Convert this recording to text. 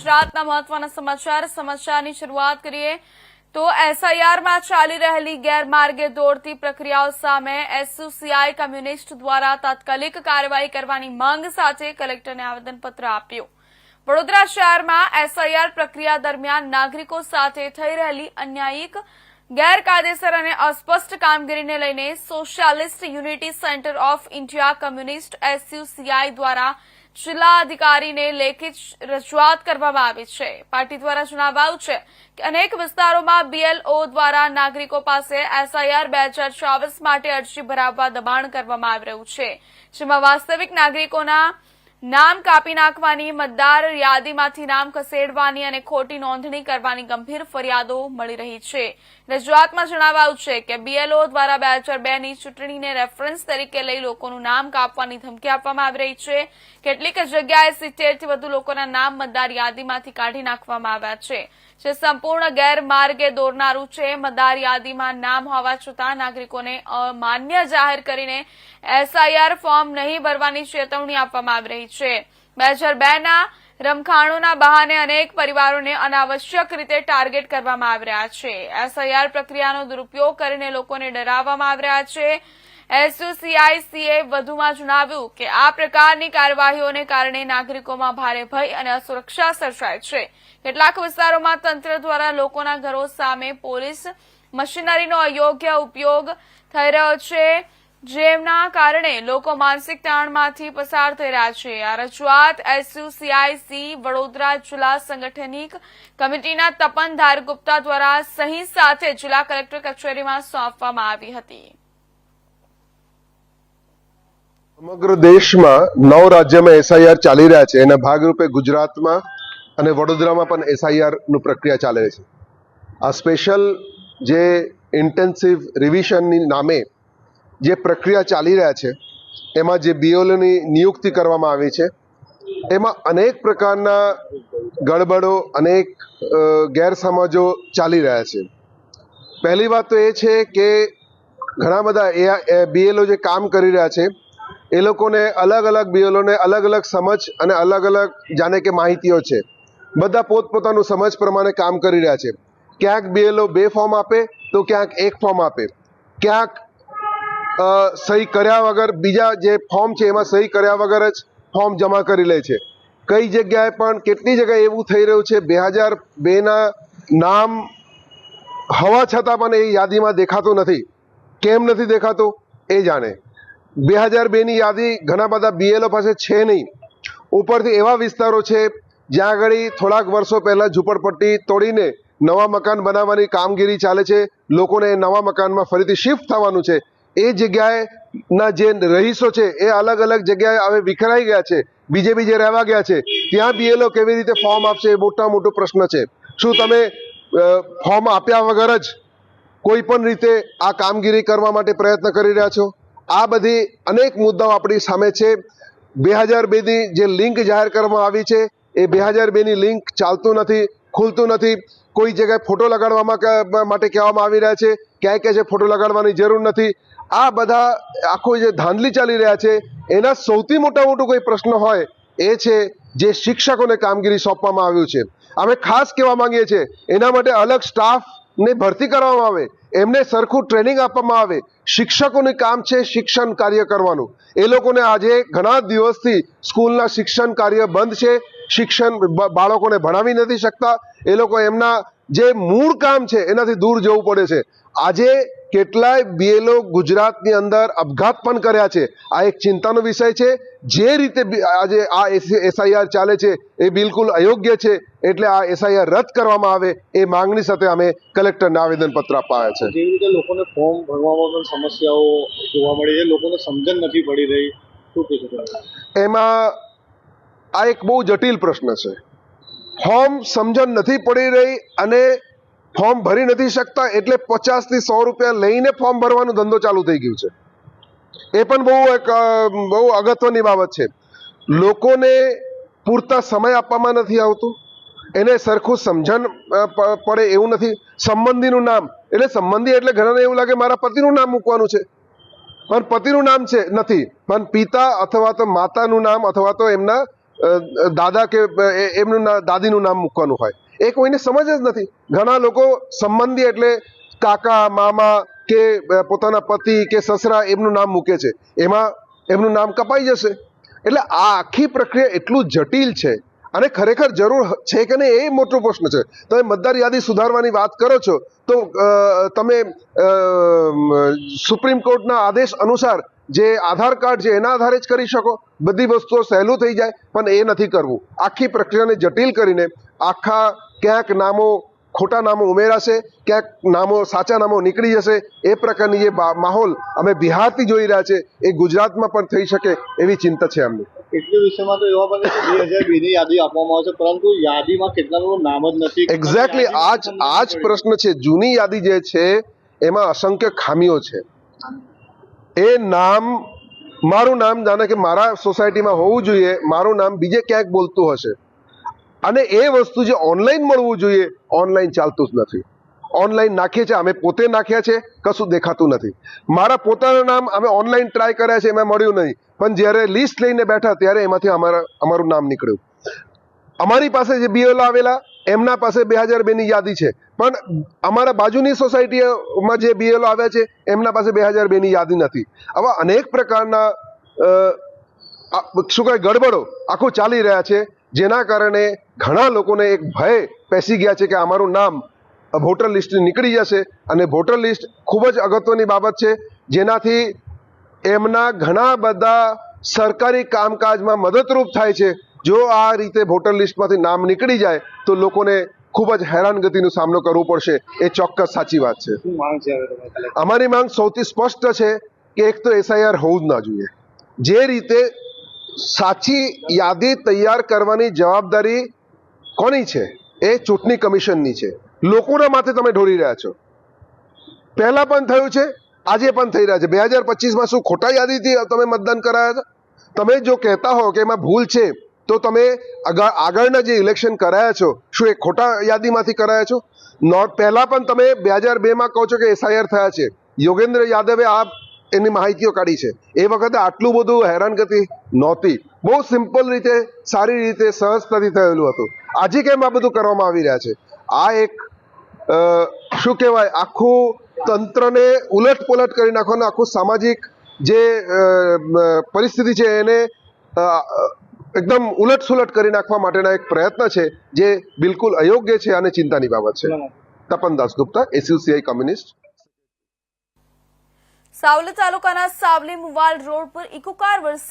ગુજરાતના મહત્વના સમાચાર, સમાચારની શરૂઆત કરીએ તો એસઆઈઆરમાં ચાલી રહેલી ગેરમાર્ગે દોડતી પ્રક્રિયાઓ સામે એસયુસીઆઈ કમ્યુનિસ્ટ દ્વારા તાત્કાલિક કાર્યવાહી કરવાની માંગ સાથે કલેક્ટરને આવેદનપત્ર આપ્યું. વડોદરા શહેરમાં એસઆઈઆર પ્રક્રિયા દરમિયાન નાગરિકો સાથે થઈ રહેલી અન્યાયિક ગેરકાયદેસર અને અસ્પષ્ટ કામગીરીને લઈને socialist unity centre of India communist SUCI દ્વારા જિલ્લા અધિકારીને લેખિત રજૂઆત કરવામાં આવી છે. પાર્ટી દ્વારા જણાવાયું છે કે અનેક વિસ્તારોમાં બીએલઓ દ્વારા નાગરિકો પાસે એસઆઈઆર બે હજાર માટે અરજી ભરાવવા દબાણ કરવામાં આવી રહ્યું છે, જેમાં વાસ્તવિક નાગરિકોના નામ કાપી નાખવાની, મતદાર યાદીમાંથી નામ ખસેડવાની અને ખોટી નોંધણી કરવાની ગંભીર ફરિયાદો મળી રહી છે. રજૂઆતમાં જણાવાયું છે કે બીએલઓ દ્વારા બે હજાર બેની ચૂંટણીને રેફરન્સ તરીકે લઈ લોકોનું નામ કાપવાની ધમકી આપવામાં આવી રહી છે. કેટલીક જગ્યાએ સિત્તેરથી વધુ લોકોના નામ મતદાર યાદીમાંથી કાઢી નાખવામાં આવ્યા છે, જે સંપૂર્ણ ગેરમાર્ગે દોરનારું છે. મતદાર યાદીમાં નામ હોવા છતાં નાગરિકોને અમાન્ય જાહેર કરીને એસઆઈઆર ફોર્મ નહીં ભરવાની ચેતવણી આપવામાં આવી રહી છે બે હજાર બેના રમખાણોના બહાને અનેક પરિવારોને અનાવશ્યક રીતે ટાર્ગેટ કરવામાં આવી રહ્યા છે. એસઆઈઆર પ્રક્રિયાનો દુરુપયોગ કરીને લોકોને ડરાવવામાં આવી રહ્યા છે. એસયુસીઆઈસીએ વધુમાં જણાવ્યું કે આ પ્રકારની કાર્યવાહીઓને કારણે નાગરિકોમાં ભારે ભય અને અસુરક્ષા સર્જાય છે. કેટલાક વિસ્તારોમાં તંત્ર દ્વારા લોકોના ઘરો સામે પોલીસ મશીનરીનો અયોગ્ય ઉપયોગ થઈ રહ્યો છે. જેમના કારણે લોકો માનસિક તાણમાંથી પસાર થઈ રહ્યા છે. આ રજૂઆત એસયુસીઆઈસી વડોદરા જિલ્લા સંગઠનિક કમિટીના તપન ધારગુપ્તા દ્વારા સહી સાથે જિલ્લા કલેક્ટર કચેરીમાં સોંપવામાં આવી હતી. સમગ્ર દેશમાં નવ રાજ્યમાં એસઆઈઆર ચાલી રહ્યા છે. એના ભાગરૂપે ગુજરાતમાં અને વડોદરામાં પણ એસઆઈઆરનું પ્રક્રિયા ચાલે છે. આ સ્પેશિયલ જે ઇન્ટેન્સિવ રિવિઝનની નામે જે પ્રક્રિયા ચાલી રહ્યા છે, એમાં જે બીઓલની નિયુક્તિ કરવામાં આવી છે, એમાં અનેક પ્રકારના ગડબડો, અનેક ગેરસમજો ચાલી રહ્યા છે. પહેલી વાત તો એ છે કે ઘણા બધા એ બીએલઓ જે કામ કરી રહ્યા છે, એ લોકોને અલગ અલગ બીએલઓને અલગ અલગ સમજ અને અલગ અલગ જાણે કે માહિતીઓ છે. બધા પોતપોતાનું સમજ પ્રમાણે કામ કરી રહ્યા છે. ક્યાંક બીએલઓ બે ફોર્મ આપે તો ક્યાંક એક ફોર્મ આપે. ક્યાંક સહી કર્યા વગર બીજા જે ફોર્મ છે એમાં સહી કર્યા વગર જ ફોર્મ જમા કરી લે છે. કઈ જગ્યાએ પણ કેટલી જગ્યાએ એવું થઈ રહ્યું છે? બે હજાર બેના નામ હવા છતાં પણ એ યાદીમાં દેખાતું નથી. કેમ નથી દેખાતું? એ જાણે. બે હજાર બેની યાદી ઘણા બધા બીએલઓ પાસે છે નહીં. ઉપરથી એવા વિસ્તારો છે જ્યાં આગળ થોડાક વર્ષો પહેલાં ઝૂંપડપટ્ટી તોડીને નવા મકાન બનાવવાની કામગીરી ચાલે છે. લોકોને નવા મકાનમાં ફરીથી શિફ્ટ થવાનું છે. એ જગ્યાએના જે રહીશો છે, એ અલગ અલગ જગ્યાએ હવે વિખરાઈ ગયા છે. બીજે બીજે રહેવા ગયા છે. ત્યાં બીએલઓ કેવી રીતે ફોર્મ આપશે એ મોટા મોટો પ્રશ્ન છે. શું તમે ફોર્મ આપ્યા વગર જ કોઈ પણ રીતે આ કામગીરી કરવા માટે પ્રયત્ન કરી રહ્યા છો? આ બધી અનેક મુદ્દાઓ આપણી સામે છે. બે હજાર બેની જે લિંક જાહેર કરવામાં આવી છે, એ બે હજાર બેની લિંક ચાલતું નથી, ખુલતું નથી. કોઈ જગ્યાએ ફોટો લગાડવામાં માટે કહેવામાં આવી રહ્યા છે. ક્યાંય કહે છે ફોટો લગાડવાની જરૂર નથી. આ બધા આખો જે ધાંધલી ચાલી રહ્યા છે, એના સૌથી મોટા મોટો કોઈ પ્રશ્ન હોય એ છે જે શિક્ષકોને કામગીરી સોંપવામાં આવ્યું છે. અમે ખાસ કહેવા માંગીએ છીએ, એના માટે અલગ સ્ટાફને ભરતી કરવામાં આવે, એમને સરખું ટ્રેનિંગ આપવામાં આવે. શિક્ષકોનું કામ છે શિક્ષણ કાર્ય કરવાનું. એ લોકોને આજે ઘણા દિવસથી સ્કૂલના શિક્ષણ કાર્ય બંધ છે, શિક્ષણ બાળકોને ભણાવી નથી શકતા. એ લોકો એમના જે મૂળ કામ છે, એનાથી દૂર જવું પડે છે. આજે કેટલાય બીએલઓ ગુજરાતની અંદર અપઘાત પણ કર્યા છે. આ એક ચિંતાનો વિષય છે. જે રીતે આજે આ એસઆઈઆર ચાલે છે એ બિલકુલ અયોગ્ય છે એટલે આ એસઆઈઆર રદ કરવામાં આવે એ માંગણી સાથે અમે કલેક્ટરને આવેદનપત્ર આવ્યા છે. જેવી રીતે લોકોને ફોર્મ ભરવામાં પણ સમસ્યાઓ જોવા મળી છે લોકોને સમજણ નથી પડી રહી એમાં આ એક બહુ જટિલ પ્રશ્ન છે. ફોર્મ સમજણ નથી પડી રહી અને ફોર્મ ભરી નથી શકતા એટલે પચાસથી સો રૂપિયા લઈને ફોર્મ ભરવાનો ધંધો ચાલુ થઈ ગયું છે. એ પણ બહુ એક બહુ અગત્યની બાબત છે. લોકોને પૂરતા સમય આપવામાં નથી આવતું. એને સરખું સમજણ પડે એવું નથી. સંબંધીનું નામ, એટલે સંબંધી એટલે ઘણાને એવું લાગે મારા પતિનું નામ મૂકવાનું છે. પણ પતિનું નામ છે, નથી. પણ પિતા અથવા તો માતાનું નામ અથવા તો એમના દાદા કે એમનું દાદીનું નામ મૂકવાનું હોય. એ કોઈને સમજ જ નથી. ઘણા લોકો સંબંધી એટલે કાકા, મામા કે પોતાના પતિ કે સસરા એમનું નામ મૂકે છે. એમાં એમનું નામ કપાઈ જશે. એટલે આ આખી પ્રક્રિયા એટલું જટિલ છે અને ખરેખર જરૂર છે કે નહીં એ મોટો પ્રશ્ન છે. તમે મતદાર યાદી સુધારવાની વાત કરો છો તો તમે સુપ્રીમ કોર્ટના આદેશ અનુસાર જે આધાર કાર્ડ છે એના આધારે જ કરી શકો. બધી વસ્તુઓ સહેલું થઈ જાય પણ એ નથી કરવું. આખી પ્રક્રિયાને જટિલ કરીને આખા ક્યાંક નામો ખોટા નામો ઉમેરાશે ક્યાંક નામો સાચા નામો નીકળી જશે. એ પ્રકારની જે માહોલ અમે બિહારથી જોઈ રહ્યા છે એ ગુજરાતમાં પણ થઈ શકે એવી ચિંતા છે અમને. એટલા વિષયમાં તો એવા બને છે બે હજારની યાદી આપવામાં આવે છે પરંતુ યાદીમાં કેટલાનું નામ જ નથી. એક્ઝેક્ટલી આ જ આ જ પ્રશ્ન છે. જૂની યાદી જે છે એમાં અસંખ્ય ખામીઓ છે. એ નામ, મારું નામ જાણે કે મારા સોસાયટીમાં હોવું જોઈએ, મારું નામ બીજે ક્યાંક બોલતું હશે. અને એ વસ્તુ જે ઓનલાઈન મળવું જોઈએ, ઓનલાઈન ચાલતું જ નથી. ઓનલાઈન નાખીએ છીએ, અમે પોતે નાખ્યા છે, કશું દેખાતું નથી. મારા પોતાના નામ અમે ઓનલાઈન ટ્રાય કર્યા છે, એમાં મળ્યું નહીં. પણ જ્યારે લિસ્ટ લઈને બેઠા, ત્યારે એમાંથી અમારા અમારું નામ નીકળ્યું. અમારી પાસે જે બીએલ આવેલા એમના પાસે બે હજાર બેની યાદી છે. પણ અમારા બાજુની સોસાયટીમાં જે બીએલઓ આવ્યા છે, એમના પાસે બે હજાર બેની યાદી નથી. આવા અનેક પ્રકારના શું કહેવાય, ગડબડો આખું ચાલી રહ્યા છે, જેના કારણે ઘણા લોકોને એક ભય પેસી ગયા છે કે અમારું નામ વોટર લિસ્ટ નીકળી જશે અને વોટર લિસ્ટ ખૂબ જ અગત્યની બાબત છે, જેનાથી એમના ઘણા બધા સરકારી કામકાજમાં મદદરૂપ થાય છે. જો આ રીતે વોટર લિસ્ટમાંથી નામ નીકળી જાય તો લોકોને ખૂબ જ હેરાનગતિનો સામનો કરવો પડશે. એ ચોક્કસ સાચી વાત છે. અમારી માંગ સૌથી સ્પષ્ટ છે કે એક તો એસઆઈઆર હોવું જ ના જોઈએ. જે રીતે સાચી યાદી તૈયાર કરવાની જવાબદારી કોની છે? એ ચૂંટણી કમિશનની છે. લોકોના માથે તમે ઢોળી રહ્યા છો. પહેલા પણ થયું છે આજે પણ થઈ રહ્યા છે. બે હજાર પચીસમાં શું ખોટા યાદીથી તમે મતદાન કરાયા હતા? તમે જો કહેતા હો કે એમાં ભૂલ છે તો તમે આગળ આગળના જે ઇલેક્શન કરાયા છો, શું એ ખોટા યાદીમાંથી કરાયા છો? નોટ પહેલાં પણ તમે બે હજાર બેમાં કહો છો કે એસઆઈઆર થયા છે. યોગેન્દ્ર યાદવે આ એની માહિતીઓ કાઢી છે. એ વખતે આટલું બધું હેરાનગતિ નહોતી. બહુ સિમ્પલ રીતે, સારી રીતે, સહજતાથી થયેલું હતું. આજે કેમ આ બધું કરવામાં આવી રહ્યા છે? આ એક શું કહેવાય, આખું તંત્રને ઉલટ પુલટ કરી નાખવાનું આખું સામાજિક જે પરિસ્થિતિ છે એને એકદમ ઉલટસુલટ કરી નાખવા માટેના એક પ્રયત્ન છે જે બિલકુલ અયોગ્ય છે અને ચિંતાની બાબત છે. તપન દાસગુપ્તા એસયુસીઆઈ કમ્યુનિસ્ટ સાવલી તાલુકાના સાવલી મુવાલ રોડ પર ઇકો કાર